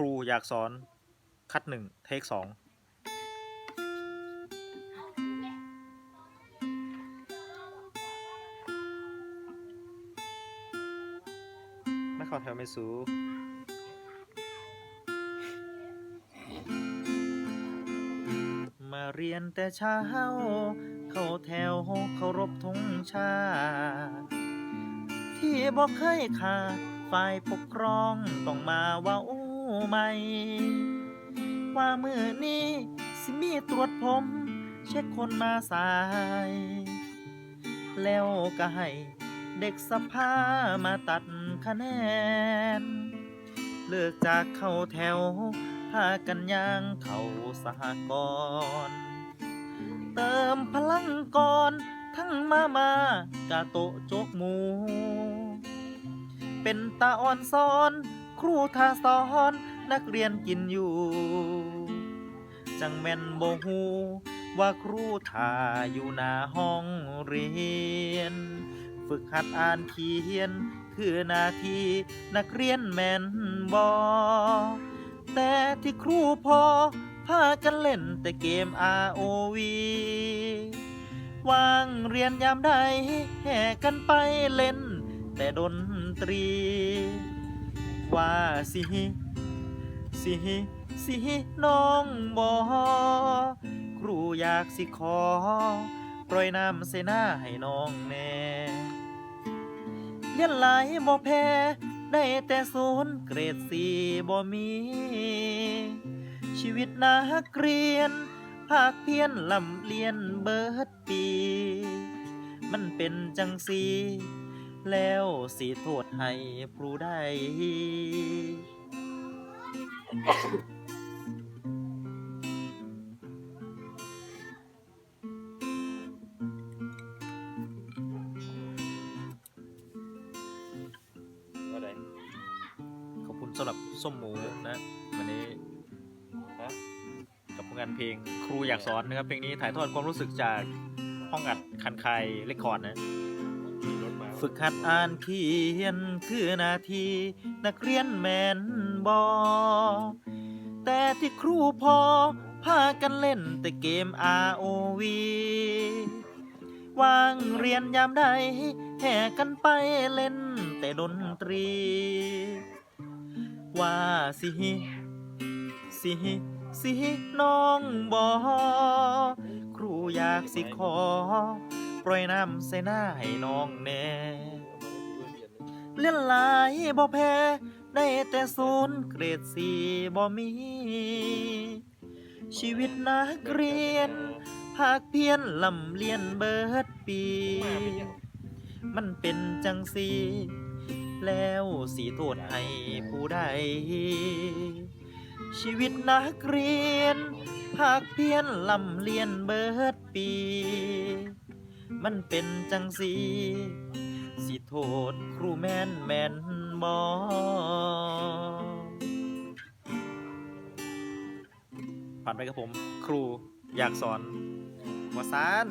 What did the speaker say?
รูอยากสอน คัดหนึ่งเทคสองไม่เข้าแถวไม่สูมาเรียนแต่เช้า เข้าแถวเคารพธงชาติที่บอกเคยขาดฝ่ายปกครองต้องมาว่าอู้ ใหม่ ว่ามือนี้สิมีตรวจผม เช็คคนมาสาย แล้วก็ให้เด็กสภามาตัดคะแนน เลิกจากเข้าแถวพากันย่างเข้าสหกรณ์เติมพลังก่อนทั้งมามากาโตโจกหมู เป็นตาอ่อนซ้อน ครูทาสอนนักเรียนกินอยู่ จังแม่นโบฮูว่าครูทาอยู่หน้าห้องเรียน ฝึกหัดอ่านเขียน คือนาทีนักเรียนแม่นบอ แต่ที่ครูพอพากันเล่นแต่เกม ROV ว่างเรียนยามใดแห่กันไปเล่น แต่ดนตรี ว่าสิสิสิน้องบอครูอยากสิขอ ปล่อยน้ำใส่หน้าให้น้องแน่เรียนหลายบ่แพ้ได้แต่ศูนย์เกรดสี่บ่มี ชีวิตนักเรียน ภาคเพียนลำเลียนเบิดปี มันเป็นจังสี แล้วสิโทษให้ครูได้ว่าไดขอบคุณสำหรับส้มหมูนะวันนี้ฮะกับผลงานเพลงครูอยากสอนนะครับเพลงนี้ถ่ายทอดความรู้สึกจากห้องอัดคันคายเรคคอร์ดนะ ฝึกหัดอ่านเขียนคือนาทีนักเรียนแมนบอ แต่ที่ครูพอพากันเล่นแต่เกม ROV ว่างเรียนยามใดแห่กันไปเล่นแต่ดนตรี ว่าสิสิสิน้องบอ ครูอยากสิขอ ปล่อยน้ำใส่หน้าให้น้องแน่เล่นหลายบ่แพ้ได้แต่ศูนย์เกรดสี่บ่มี ชีวิตนักเรียน ภาคเพียนลำเลียนเบิดปี มันเป็นจังสีแล้วสีโทษให้ผู้ใด ชีวิตนักเรียน ภาคเพียนลำเลียนเบิดปี มันเป็นจังสี สิโทษครูแม่นแม่นบอผ่านไปกับผม ครูอยากสอนวสาน